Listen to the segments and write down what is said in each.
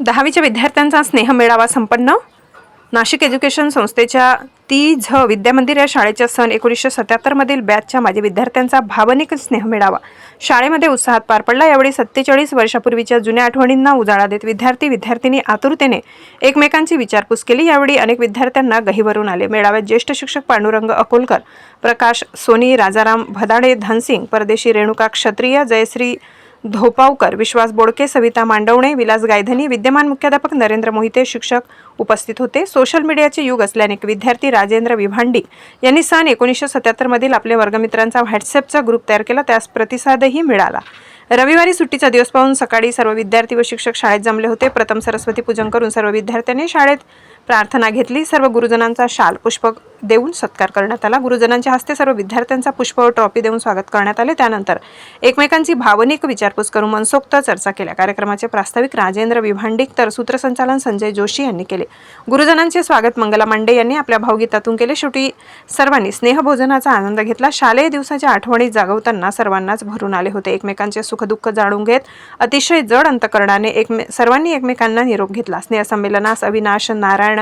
दहावीच्या विद्यार्थ्यांचा स्नेहमेळावा संपन्न. नाशिक एज्युकेशन संस्थेच्या ती झ विद्यामंदिर या शाळेच्या सन एकोणीसशे सत्याहत्तरमधील बॅचच्या माजी विद्यार्थ्यांचा भावनिक स्नेह मिळावा. शाळेमध्ये उत्साहात पार पडला. यावेळी सत्तेचाळीस वर्षापूर्वीच्या जुन्या आठवणींना उजाळा देत विद्यार्थी विद्यार्थिनी आतुरतेने एकमेकांची विचारपूस केली. यावेळी अनेक विद्यार्थ्यांना गहीवरून आले. मेळाव्यात ज्येष्ठ शिक्षक पांडुरंग अकोलकर प्रकाश सोनी राजाराम भदाडे धनसिंग परदेशी रेणुका क्षत्रिय जयश्री धोपावकर विश्वास बोडके सविता मांडवणे विलास गायधनी विद्यमान मुख्याध्यापक नरेंद्र मोहिते शिक्षक उपस्थित होते. सोशल मीडियाचे युग असल्याने विद्यार्थी राजेंद्र विभांडी यांनी सन एकोणीसशे सत्याहत्तरमधील आपल्या वर्गमित्रांचा व्हॉट्सअपचा ग्रुप तयार केला. त्यास प्रतिसादही मिळाला. रविवारी सुट्टीचा दिवस पाहून सकाळी सर्व विद्यार्थी व शिक्षक शाळेत जमले होते. प्रथम सरस्वती पूजन करून सर्व विद्यार्थ्यांनी शाळेत प्रार्थना घेतली. सर्व गुरुजनांचा शाल पुष्प देऊन सत्कार करण्यात आला. गुरुजनांच्या हस्ते सर्व विद्यार्थ्यांचा पुष्प व ट्रॉफी देऊन स्वागत करण्यात आले. त्यानंतर एकमेकांची भावनिक विचारपूस करून मनसोक्त चर्चा केल्या. कार्यक्रमाचे प्रास्ताविक राजेंद्र विभांडिक तर सूत्रसंचालन संजय जोशी यांनी केले. गुरुजनांचे स्वागत मंगला मांडे यांनी आपल्या भावगीतातून केले. शेवटी सर्वांनी स्नेहभोजनाचा आनंद घेतला. शालेय दिवसाच्या आठवणी जागवताना सर्वांनाच भरून आले होते. एकमेकांचे सुखदुःख जाणून घेत अतिशय जड अंतकरणाने एकमे सर्वांनी एकमेकांना निरोप घेतला. स्नेहसंमेलनास अविनाश नारायण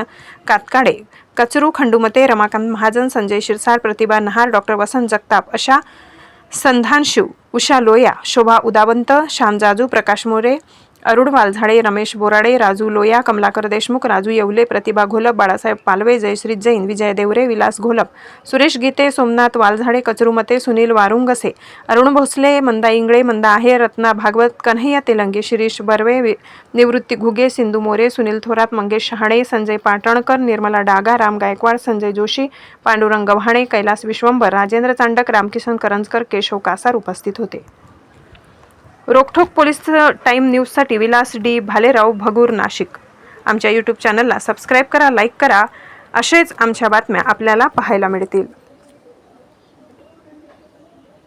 कातकाडे कचरू खंडूमते रमाकांत महाजन संजय शिरसार प्रतिभा नहार डॉक्टर वसंत जगताप अशा संधानशिव उषा लोया शोभा उदावंत श्याम जाजू प्रकाश मोरे अरुण वालझाडे रमेश बोराडे राजू लोया कमलाकर देशमुख राजू येवले प्रतिभा घोलप बाळासाहेब पालवे जयश्री जैन विजय देवरे विलास घोलप सुरेश गीते सोमनाथ वालझाडे कचरुमते सुनील वारुंगसे अरुण भोसले मंदा इंगळे मंदा आहे रत्ना भागवत कन्हैया तेलंगे शिरीष बर्वे निवृत्ती घुगे सिंधू मोरे सुनील थोरात मंगेश शहाणे संजय पाटणकर निर्मला डागा राम गायकवाड संजय जोशी पांडुरंग गव्हाणे कैलास विश्वंभर राजेंद्र चांडक रामकिशन करंजकर केशव कासार उपस्थित होते. रोखोक पोलीस टाईम न्यूजसाठी विलास डी भालेराव भगूर नाशिक. आमच्या यूट्यूब चॅनलला सबस्क्राईब करा लाईक करा. असेच आमच्या बातम्या आपल्याला पाहायला मिळतील.